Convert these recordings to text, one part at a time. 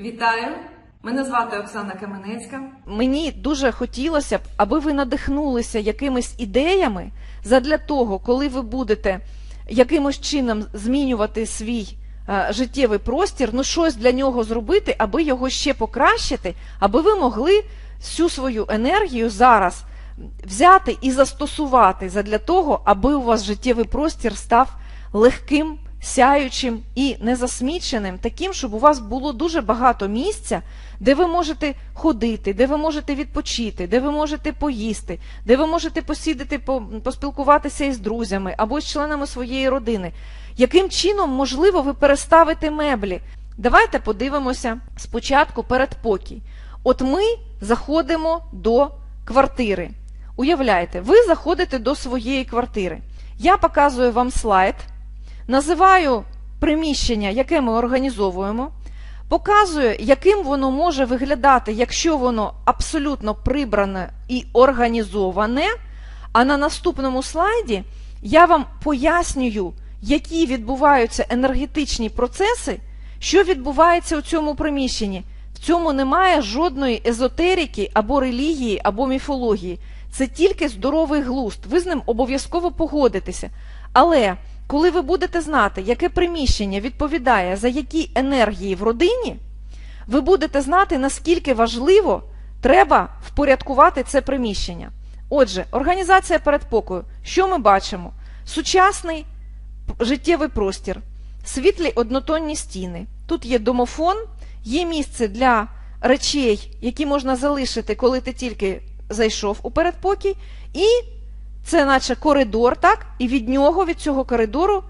Вітаю! Мене звати Оксана Каменецька. Мені дуже хотілося б, аби ви надихнулися якимись ідеями задля того, коли ви будете якимось чином змінювати свій е, життєвий простір, ну щось для нього зробити, аби його ще покращити, аби ви могли всю свою енергію зараз взяти і застосувати задля того, аби у вас життєвий простір став легким, сяючим і незасміченим, таким, щоб у вас було дуже багато місця, де ви можете ходити, де ви можете відпочити, де ви можете поїсти, де ви можете посідати, по- поспілкуватися із друзями або з членами своєї родини. Яким чином, можливо, ви переставите меблі? Давайте подивимося спочатку передпокій. От ми заходимо до квартири. Уявляєте, ви заходите до своєї квартири. Я показую вам слайд, називаю приміщення, яке ми організовуємо, показую, яким воно може виглядати, якщо воно абсолютно прибране і організоване. А на наступному слайді я вам пояснюю, які відбуваються енергетичні процеси, що відбувається у цьому приміщенні. В цьому немає жодної езотерики або релігії, або міфології. Це тільки здоровий глузд. Ви з ним обов'язково погодитеся. Але коли ви будете знати, яке приміщення відповідає за які енергії в родині, ви будете знати, наскільки важливо треба впорядкувати це приміщення. Отже, організація передпокою. Що ми бачимо? Сучасний життєвий простір, світлі однотонні стіни. Тут є домофон, є місце для речей, які можна залишити, коли ти тільки зайшов у передпокій, і це наче коридор, так? І від нього, від цього коридору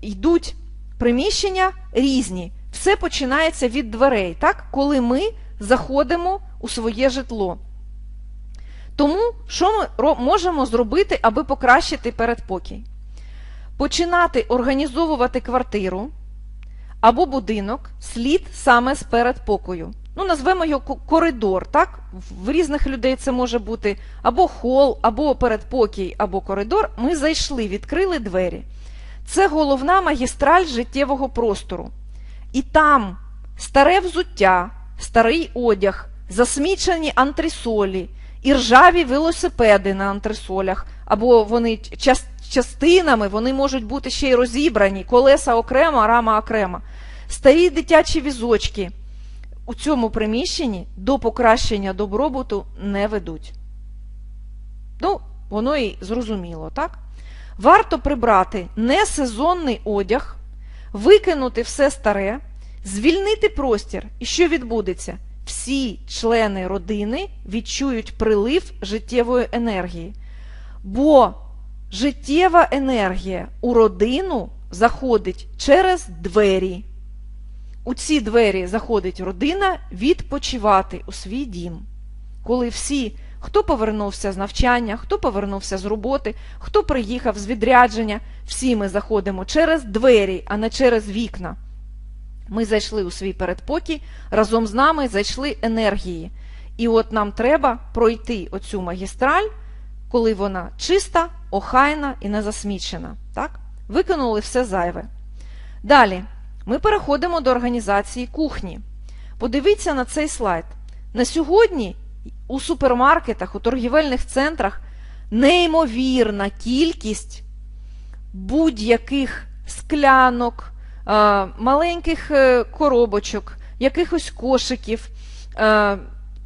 йдуть приміщення різні. Все починається від дверей, так? Коли ми заходимо у своє житло. Тому що ми можемо зробити, аби покращити передпокій? Починати організовувати квартиру або будинок слід саме з передпокою. Ну, назвемо його коридор, так? В різних людей це може бути або хол, або передпокій, або коридор. Ми зайшли, відкрили двері. Це головна магістраль життєвого простору. І там старе взуття, старий одяг, засмічені антресолі, і ржаві велосипеди на антресолях, або вони час, частинами вони можуть бути ще й розібрані, колеса окремо, рама окремо. Старі дитячі візочки у цьому приміщенні до покращення добробуту не ведуть. Ну, воно і зрозуміло, так? Варто прибрати несезонний одяг, викинути все старе, звільнити простір. І що відбудеться? Всі члени родини відчують прилив життєвої енергії. Бо життєва енергія у родину заходить через двері. У ці двері заходить родина відпочивати у свій дім. Коли всі, хто повернувся з навчання, хто повернувся з роботи, хто приїхав з відрядження, всі ми заходимо через двері, а не через вікна. Ми зайшли у свій передпокій, разом з нами зайшли енергії. І от нам треба пройти оцю магістраль, коли вона чиста, охайна і не засмічена. Так? Викинули все зайве. Далі ми переходимо до організації кухні. Подивіться на цей слайд. На сьогодні у супермаркетах, у торгівельних центрах неймовірна кількість будь-яких склянок, е, маленьких е, коробочок, якихось кошиків, е,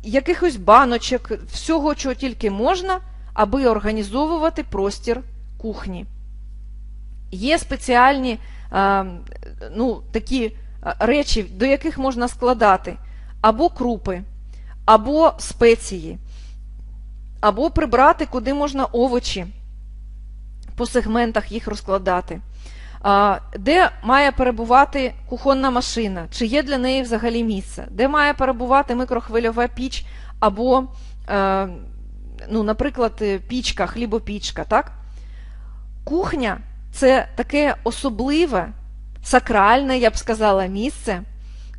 якихось баночок, всього, чого тільки можна, аби організовувати простір кухні. Є спеціальні ну, такі речі, до яких можна складати або крупи, або спеції, або прибрати, куди можна овочі, по сегментах їх розкладати. Де має перебувати кухонна машина, чи є для неї взагалі місце, де має перебувати микрохвильова піч, або, е, ну, наприклад, пічка, хлібопічка. Так? Кухня це таке особливе, сакральне, я б сказала, місце,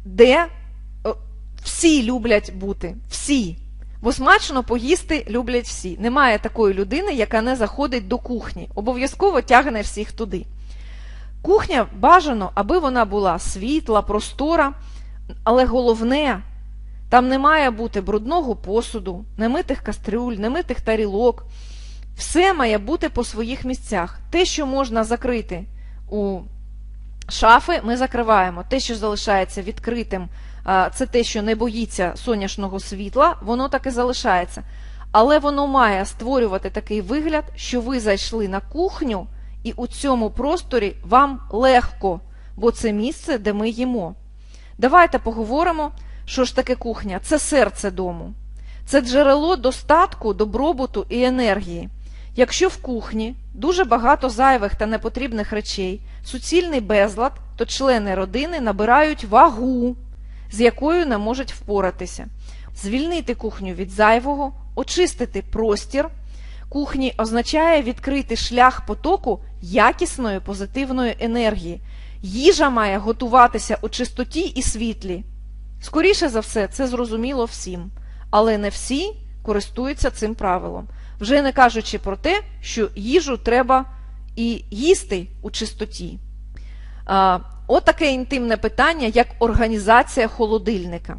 де всі люблять бути. Всі. Бо смачно поїсти люблять всі. Немає такої людини, яка не заходить до кухні. Обов'язково тягне всіх туди. Кухня бажано, аби вона була світла, простора, Але головне, там не має бути брудного посуду, немитих кастрюль, немитих тарілок. Все має бути по своїх місцях. Те, що можна закрити у шафи, ми закриваємо. Те, що залишається відкритим, це те, що не боїться сонячного світла, воно так і залишається. Але воно має створювати такий вигляд, що ви зайшли на кухню, і у цьому просторі вам легко, бо це місце, де ми їмо. Давайте поговоримо, що ж таке кухня. Це серце дому. Це джерело достатку, добробуту і енергії. Якщо в кухні дуже багато зайвих та непотрібних речей, суцільний безлад, то члени родини набирають вагу, з якою не можуть впоратися. Звільнити кухню від зайвого, очистити простір кухні означає відкрити шлях потоку якісної позитивної енергії. Їжа має готуватися у чистоті і світлі. Скоріше за все, це зрозуміло всім, але не всі користуються цим правилом, вже не кажучи про те, що їжу треба і їсти у чистоті. А, От таке інтимне питання, як організація холодильника.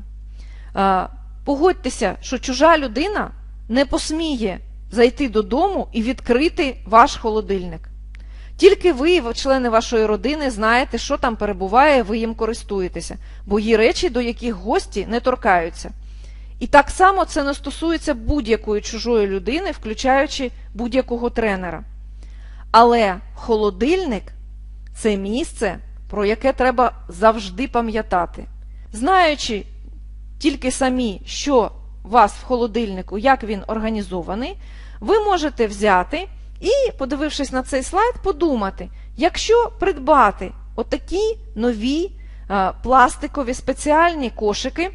Погодьтеся, що чужа людина не посміє зайти додому і відкрити ваш холодильник. Тільки ви, члени вашої родини, знаєте, що там перебуває, ви їм користуєтеся, бо є речі, до яких гості не торкаються. І так само це не стосується будь-якої чужої людини, включаючи будь-якого тренера. Але холодильник це місце, про яке треба завжди пам'ятати. Знаючи тільки самі, що у вас в холодильнику, як він організований, ви можете взяти і, подивившись на цей слайд, подумати, якщо придбати отакі нові пластикові спеціальні кошики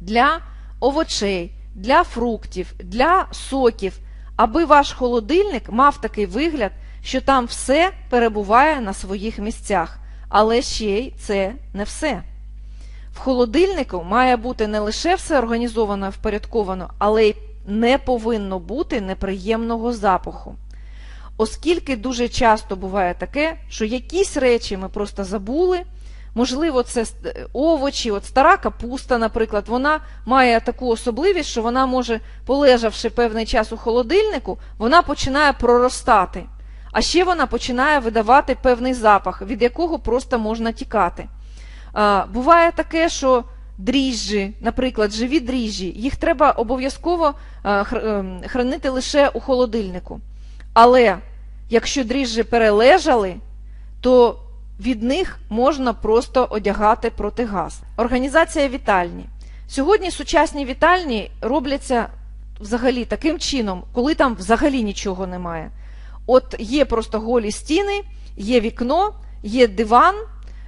для овочей, для фруктів, для соків, аби ваш холодильник мав такий вигляд, що там все перебуває на своїх місцях. Але ще й це не все. В холодильнику має бути не лише все організовано і впорядковано, але й не повинно бути неприємного запаху. Оскільки дуже часто буває таке, що якісь речі ми просто забули, можливо, це овочі, от стара капуста, наприклад, вона має таку особливість, що вона може, полежавши певний час у холодильнику, вона починає проростати. А ще вона починає видавати певний запах, від якого просто можна тікати. Буває таке, що дріжджі, наприклад, живі дріжджі, їх треба обов'язково хранити лише у холодильнику. Але якщо дріжджі перележали, то від них можна просто одягати протигаз. Організація вітальні. Сьогодні сучасні вітальні робляться взагалі таким чином, коли там взагалі нічого немає. От є просто голі стіни, є вікно, є диван,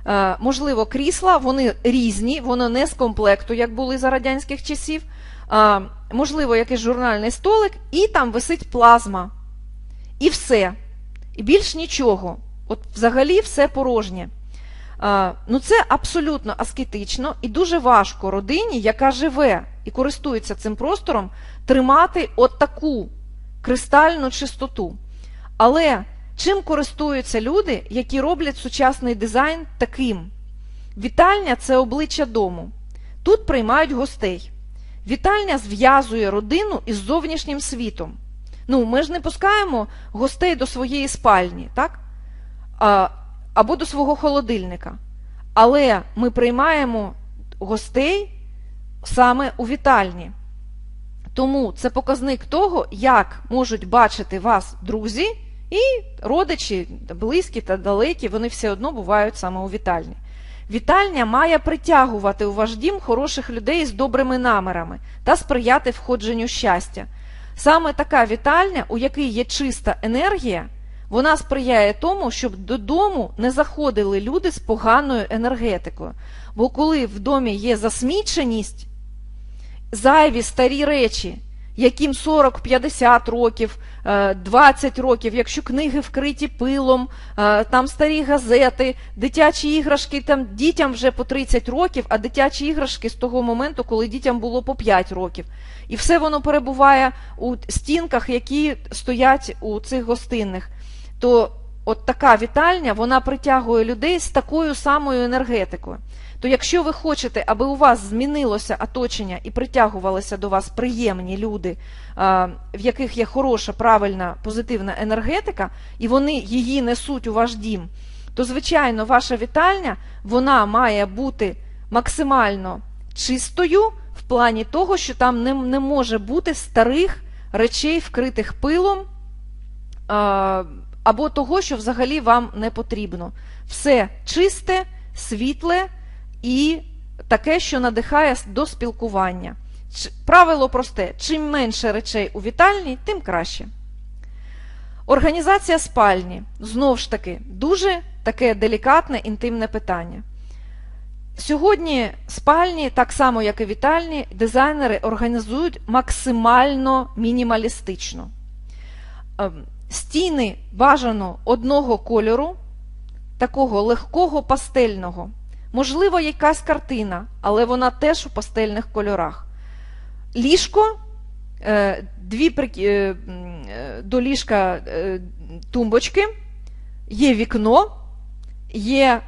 е, можливо, крісла, вони різні, воно не з комплекту, як були за радянських часів. Е, можливо, якийсь журнальний столик, і там висить плазма. І все. І більш нічого. От взагалі все порожнє. Ну Це абсолютно аскетично і дуже важко родині, яка живе і користується цим простором, тримати от таку кристальну чистоту. Але чим користуються люди, які роблять сучасний дизайн таким? Вітальня це обличчя дому. Тут приймають гостей. Вітальня зв'язує родину із зовнішнім світом. Ну, ми ж не пускаємо гостей до своєї спальні, так? Або до свого холодильника. Але ми приймаємо гостей саме у вітальні. Тому це показник того, як можуть бачити вас друзі. І родичі, близькі та далекі, вони все одно бувають саме у вітальні. Вітальня має притягувати у ваш дім хороших людей з добрими намірами та сприяти входженню щастя. Саме така вітальня, у якій є чиста енергія, вона сприяє тому, щоб додому не заходили люди з поганою енергетикою. Бо коли в домі є засміченість, зайві старі речі, яким 40-50 років, 20 років, якщо книги вкриті пилом, там старі газети, дитячі іграшки, там дітям вже по 30 років, а дитячі іграшки з того моменту, коли дітям було по 5 років. І все воно перебуває у стінках, які стоять у цих гостинних. То от така вітальня, вона притягує людей з такою самою енергетикою. То якщо ви хочете, аби у вас змінилося оточення і притягувалися до вас приємні люди, в яких є хороша, правильна, позитивна енергетика, і вони її несуть у ваш дім, то, звичайно, ваша вітальня вона має бути максимально чистою в плані того, що там не, не може бути старих речей, вкритих пилом, або того, що взагалі вам не потрібно. Все чисте, світле і таке, що надихає до спілкування. Правило просте: чим менше речей у вітальні, тим краще. Організація спальні знов ж таки дуже таке делікатне інтимне питання. Сьогодні спальні, так само як і вітальні, дизайнери організують максимально мінімалістично. Стіни бажано одного кольору, такого легкого пастельного. Можливо, якась картина, але вона теж у пастельних кольорах. Ліжко, е, дві е, е, до ліжка тумбочки, є вікно, є,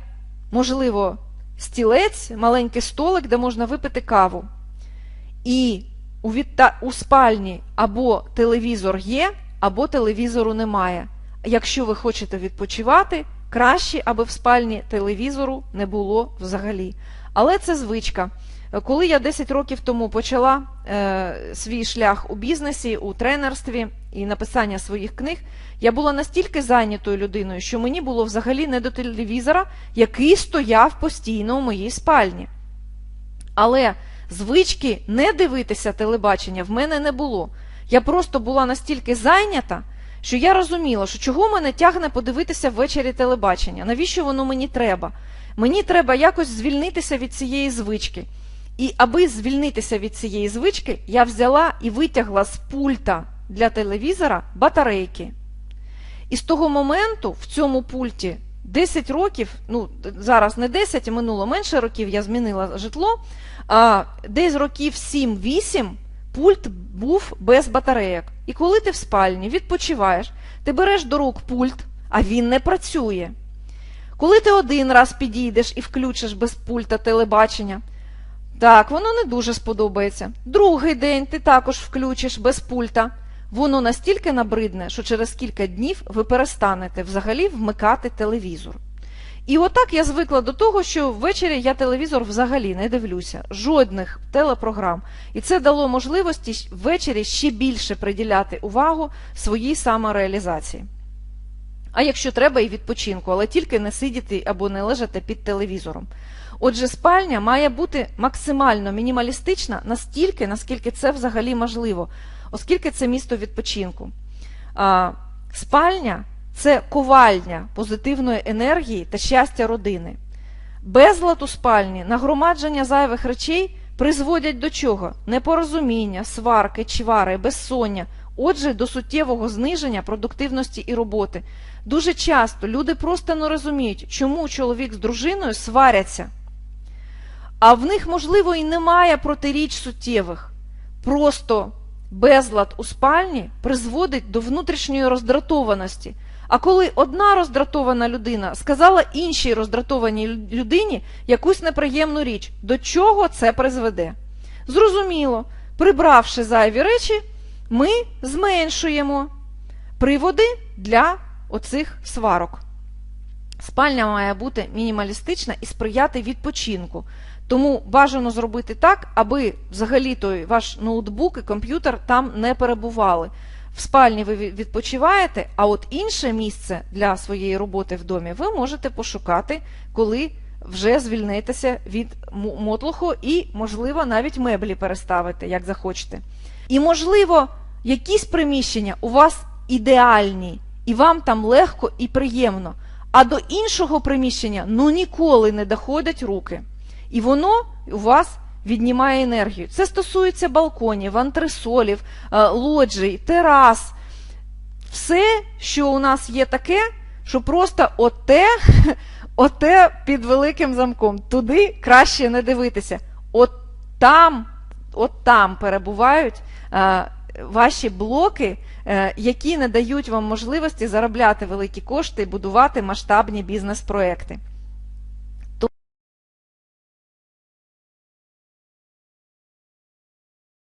можливо, стілець, маленький столик, де можна випити каву. І у спальні або телевізор є, або телевізору немає. Якщо ви хочете відпочивати, краще, аби в спальні телевізору не було взагалі. Але це звичка. Коли я 10 років тому почала е, свій шлях у бізнесі, у тренерстві і написання своїх книг, я була настільки зайнятою людиною, що мені було взагалі не до телевізора, який стояв постійно у моїй спальні. Але звички не дивитися телебачення в мене не було. Я просто була настільки зайнята, що я розуміла, що чого мене тягне подивитися ввечері телебачення, навіщо воно мені треба? Мені треба якось звільнитися від цієї звички. І аби звільнитися від цієї звички, я взяла і витягла з пульта для телевізора батарейки. І з того моменту в цьому пульті 10 років, ну зараз не 10, а минуло менше років, я змінила житло. А десь років 7-8 пульт був без батарейок. І коли ти в спальні відпочиваєш, ти береш до рук пульт, а він не працює. Коли ти один раз підійдеш і включиш без пульта телебачення, так, воно не дуже сподобається. Другий день ти також включиш без пульта. Воно настільки набридне, що через кілька днів ви перестанете взагалі вмикати телевізор. І отак я звикла до того, що ввечері я телевізор взагалі не дивлюся, жодних телепрограм. І це дало можливості ввечері ще більше приділяти увагу своїй самореалізації. А якщо треба, і відпочинку, але тільки не сидіти або не лежати під телевізором. Отже, спальня має бути максимально мінімалістична настільки, наскільки це взагалі можливо, оскільки це місто відпочинку. А, спальня це ковальня позитивної енергії та щастя родини. Безлад у спальні, нагромадження зайвих речей призводять до чого? Непорозуміння, сварки, чвари, безсоння, отже, до суттєвого зниження продуктивності і роботи. Дуже часто люди просто не розуміють, чому чоловік з дружиною сваряться. А в них, можливо, і немає протиріч суттєвих. Просто безлад у спальні призводить до внутрішньої роздратованості. А коли одна роздратована людина сказала іншій роздратованій людині якусь неприємну річ, до чого це призведе? Зрозуміло, прибравши зайві речі, ми зменшуємо приводи для оцих сварок. Спальня має бути мінімалістична і сприяти відпочинку. Тому бажано зробити так, аби взагалі той ваш ноутбук і комп'ютер там не перебували. В спальні ви відпочиваєте, а от інше місце для своєї роботи в домі ви можете пошукати, коли вже звільнитеся від мотлуху і, можливо, навіть меблі переставити, як захочете. І, можливо, якісь приміщення у вас ідеальні, і вам там легко і приємно, а до іншого приміщення ну ніколи не доходять руки. І воно у вас віднімає енергію. Це стосується балконів, антресолів, лоджій, терас. Все, що у нас є таке, що просто оте, оте під великим замком. Туди краще не дивитися. От там, от там перебувають а, ваші блоки, а, які не дають вам можливості заробляти великі кошти і будувати масштабні бізнес-проекти.